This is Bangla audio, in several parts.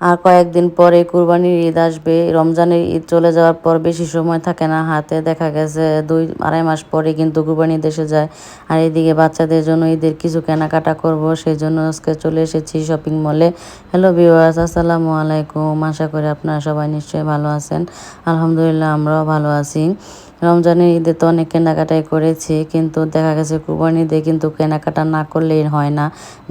আর কয়েকদিন পরে কুরবানির ঈদ আসবে। রমজানের ঈদ চলে যাওয়ার পর বেশি সময় থাকে না হাতে। দেখা গেছে দুই, আড়াই মাস পরে কিন্তু কুরবানি দেশে যায়। আর এদিকে বাচ্চাদের জন্য ঈদের কিছু কেনাকাটা করব সেই জন্য আজকে চলে এসেছি শপিং মলে হ্যালো ভিউয়ার্স আসসালামু আলাইকুম। আশা করি আপনারা সবাই নিশ্চয়ই ভালো আছেন। আলহামদুলিল্লাহ, আমরাও ভালো আছি। রমজানের ঈদে তো অনেক কেনাকাটাই করেছি, কিন্তু দেখা গেছে কুরবানি ঈদে কিন্তু কেনাকাটা না করলেই হয় না।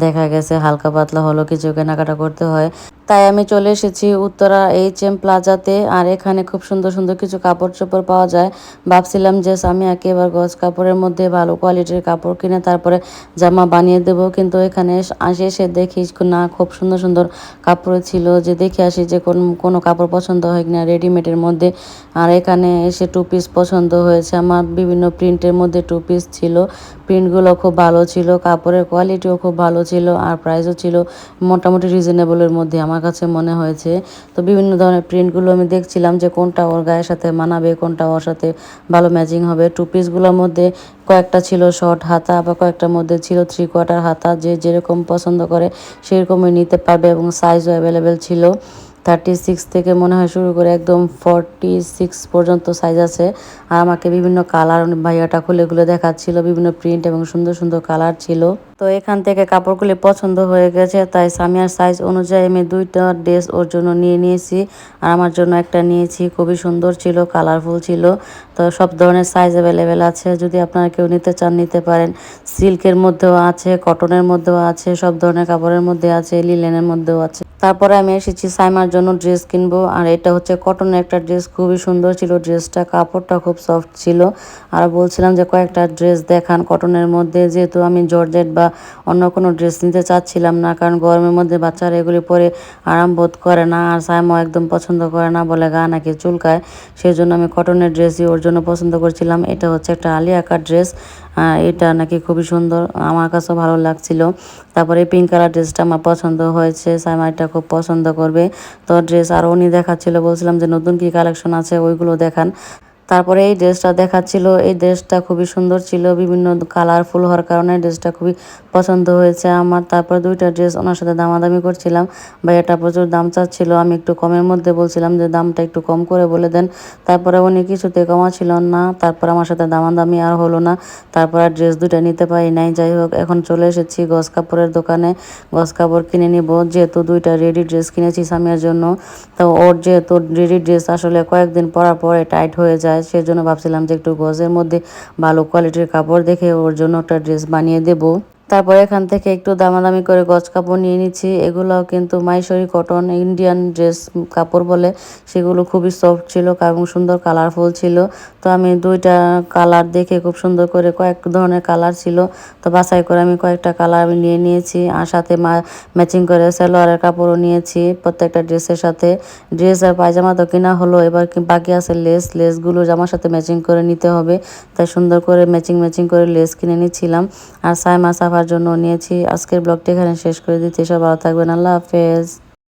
দেখা গেছে হালকা পাতলা হলো কিছু কেনাকাটা করতে হয়। তাই আমি চলে এসেছি উত্তরা এইচ এম প্লাজাতে আর এখানে খুব সুন্দর সুন্দর কিছু কাপড় চোপড় পাওয়া যায়। ভাবছিলাম যে আমি একেবার গজ কাপড়ের মধ্যে ভালো কোয়ালিটির কাপড় কিনে তারপরে জামা বানিয়ে দেবো। কিন্তু এখানে আসে এসে দেখি না, খুব সুন্দর সুন্দর কাপড় ছিল। যে দেখে আসি যে কোন, কোনো কাপড় পছন্দ হয় কিনা রেডিমেডের মধ্যে। আর এখানে এসে টু পিস পছন্দ হয়েছে। আমার বিভিন্ন প্রিন্টের মধ্যে টু পিস ছিল। প্রিন্টগুলো খুব ভালো ছিল। কাপড়ের কোয়ালিটিও খুব ভালো ছিল। আর প্রাইসও ছিল মোটামুটি রিজনেবলের মধ্যে। আমার কাছে মনে হয়েছে। তো বিভিন্ন ধরনের প্রিন্টগুলো আমি দেখছিলাম যে কোনটা ওর গায়ের সাথে মানাবে, কোনটা ওর সাথে ভালো ম্যাচিং হবে। টু পিসগুলোর মধ্যে কয়েকটা ছিল শর্ট হাতা বা কয়েকটার মধ্যে ছিল থ্রি কোয়ার্টার হাতা। যে যেরকম পছন্দ করে সেরকমই নিতে পারবে এবং সাইজও অ্যাভেলেবেল ছিল। থার্টি সিক্স থেকে মনে হয় শুরু করে একদম ফর্টি সিক্স পর্যন্ত সাইজ আছে। আর আমাকে বিভিন্ন কালার ভাইয়াটা খুলে খুলে দেখাচ্ছিল, বিভিন্ন প্রিন্ট এবং সুন্দর সুন্দর কালার ছিল। তো এখান থেকে কাপড়গুলি পছন্দ হয়ে গেছে, তাই সামিয়ার সাইজ অনুযায়ী আমি দুইটা ড্রেস ওর জন্য নিয়ে নিয়েছি। আর আমার জন্য একটা নিয়েছি, খুবই সুন্দর ছিল কালারফুল ছিল। তো সব ধরনের সাইজ অ্যাভেলেবেল আছে, যদি আপনারা কেউ নিতে চান, নিতে পারেন। সিল্কের মধ্যেও আছে কটনের মধ্যেও আছে, সব ধরনের কাপড়ের মধ্যে আছে লিলেনের মধ্যেও আছে। তারপরে আমি এসেছি সাইমার জন্য ড্রেস কিনবো। আর এটা হচ্ছে কটনের একটা ড্রেস খুবই সুন্দর ছিল ড্রেসটা, কাপড়টা খুব সফট ছিল। আর বলছিলাম যে কয়েকটা ড্রেস দেখান কটনের মধ্যে, যেহেতু আমি জর্জেট বা অন্য কোনো ড্রেস নিতে চাচ্ছিলাম না, কারণ গরমের মধ্যে বাচ্চারা এগুলি পরে আরাম বোধ করে না। আর সাইমা একদম পছন্দ করে না, বলে গা নাকি চুলকায়। সেই জন্য আমি কটনের ড্রেসই ওর জন্য পছন্দ করছিলাম। এটা হচ্ছে একটা আলিয়াকার ড্রেস এটা নাকি খুবই সুন্দর, আমার কাছেও ভালো লাগছিল। তারপরে পিঙ্ক কালার ড্রেসটা আমার পছন্দ হয়েছে সাইমা এটা খুব পছন্দ করবে। তো ড্রেস আর উনি দেখাচ্ছিল, বলছিলাম যে নতুন কি কালেকশন আছে, ওইগুলো দেখান। তারপরে এই ড্রেসটা দেখাচ্ছিল। এই ড্রেসটা খুবই সুন্দর ছিল, বিভিন্ন কালারফুল হওয়ার কারণে ড্রেসটা খুবই পছন্দ হয়েছে আমার। তারপর দুইটা ড্রেস ওনার সাথে দামাদামি করছিলাম। বা এটা প্রচুর দাম চাচ্ছিল, আমি একটু কমের মধ্যে বলছিলাম যে দামটা একটু কম করে বলে দেন। তারপরে উনি কিছুতে কমা ছিল না, তারপর আমার সাথে দামাদামি আর হলো না। তারপর আর ড্রেস দুটা নিতে পারি নাই। যাই হোক, এখন চলে এসেছি গস কাপড়ের দোকানে। গস কাপড় কিনে নিব, যেহেতু দুইটা রেডি ড্রেস কিনেছি সামিয়ার জন্য। তো ওর যেহেতু রেডি ড্রেস আসলে কয়েকদিন পরার পরে টাইট হয়ে যায়। যায় সেজন্য ভাবছিলাম যে একটু গজের মধ্যে ভালো কোয়ালিটির কাপড় দেখে ওর জন্য একটা ড্রেস বানিয়ে দেবো। তারপরে এখান থেকে একটু দামাদামি করে গজ কাপড় নিয়ে নিচ্ছি। এগুলোও কিন্তু মাইসরি কটন, ইন্ডিয়ান ড্রেস কাপড় বলে। সেগুলো খুবই সফট ছিল, এবং সুন্দর কালারফুল ছিল। তো আমি দুইটা কালার দেখে খুব সুন্দর করে কয়েক ধরনের কালার ছিল। তো বাছাই করে আমি কয়েকটা কালার আমি নিয়ে নিয়েছি, আর সাথে ম্যাচিং করে সালোয়ারের কাপড়ও নিয়েছি প্রত্যেকটা ড্রেসের সাথে। ড্রেস আর পায়জামা তো কেনা হলো, এবার বাকি আছে লেস। লেসগুলো জামার সাথে ম্যাচিং করে নিতে হবে। তাই সুন্দর করে ম্যাচিং ম্যাচিং করে লেস কিনে নিচ্ছিলাম। আর সাইমা সাফা জন্য নিয়েছি। আজকের ব্লগটি এখানে শেষ করে দিতে সব ভালো থাকবেন। আল্লাহ হাফেজ।